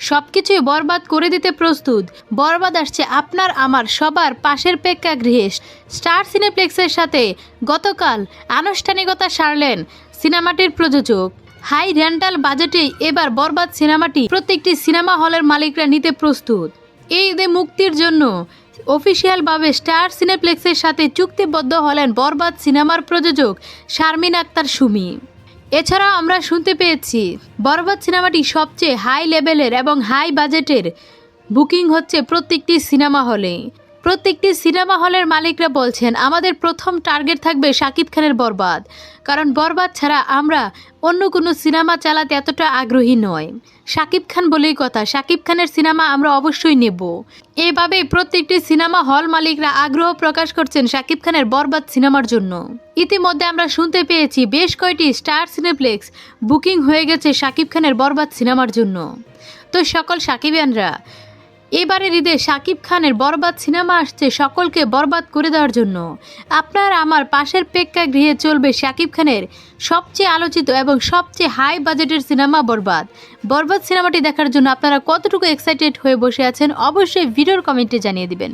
সবকিছুই বরবাদ করে দিতে প্রস্তুত। বরবাদ আসছে আপনার, আমার, সবার পাশের প্রেক্ষাগৃহে। স্টার সিনেপ্লেক্সের সাথে গতকাল আনুষ্ঠানিকতা সারলেন সিনেমাটির প্রযোজক। হাই রেন্টাল বাজেটে এবার বরবাদ সিনেমাটি প্রত্যেকটি সিনেমা হলের মালিকরা নিতে প্রস্তুত। এই ঈদে মুক্তির জন্য অফিসিয়ালভাবে স্টার সিনেপ্লেক্সের সাথে চুক্তিবদ্ধ হলেন বরবাদ সিনেমার প্রযোজক শারমিন আক্তার সুমি। এছাড়াও আমরা শুনতে পেয়েছি, বরবাদ সিনেমাটি সবচেয়ে হাই লেভেলের এবং হাই বাজেটের বুকিং হচ্ছে প্রত্যেকটি সিনেমা হলে প্রত্যেকটি সিনেমা হলের মালিকরা বলছেন, আমাদের প্রথম টার্গেট থাকবে শাকিব খানের বরবাদ। কারণ বরবাদ ছাড়া আমরা অন্য কোনো সিনেমা চালাতে এতটা আগ্রহী নয় শাকিব খান বলেই কথা, শাকিব খানের সিনেমা আমরা অবশ্যই নেব। এভাবেই প্রত্যেকটি সিনেমা হল মালিকরা আগ্রহ প্রকাশ করছেন শাকিব খানের বরবাদ সিনেমার জন্য। ইতিমধ্যে আমরা শুনতে পেয়েছি বেশ কয়টি স্টার সিনেপ্লেক্স বুকিং হয়ে গেছে শাকিব খানের বরবাদ সিনেমার জন্য। তো সকল সাকিবিয়ানরা এবারের ঈদে শাকিব খানের বরবাদ সিনেমা আসছে সকলকে বরবাদ করে দেওয়ার জন্য। আপনার আমার পাশের প্রেক্ষাগৃহে চলবে শাকিব খানের সবচেয়ে আলোচিত এবং সবচেয়ে হাই বাজেটের সিনেমা বরবাদ। বরবাদ সিনেমাটি দেখার জন্য আপনারা কতটুকু এক্সাইটেড হয়ে বসে আছেন অবশ্যই ভিডিওর কমেন্টে জানিয়ে দিবেন।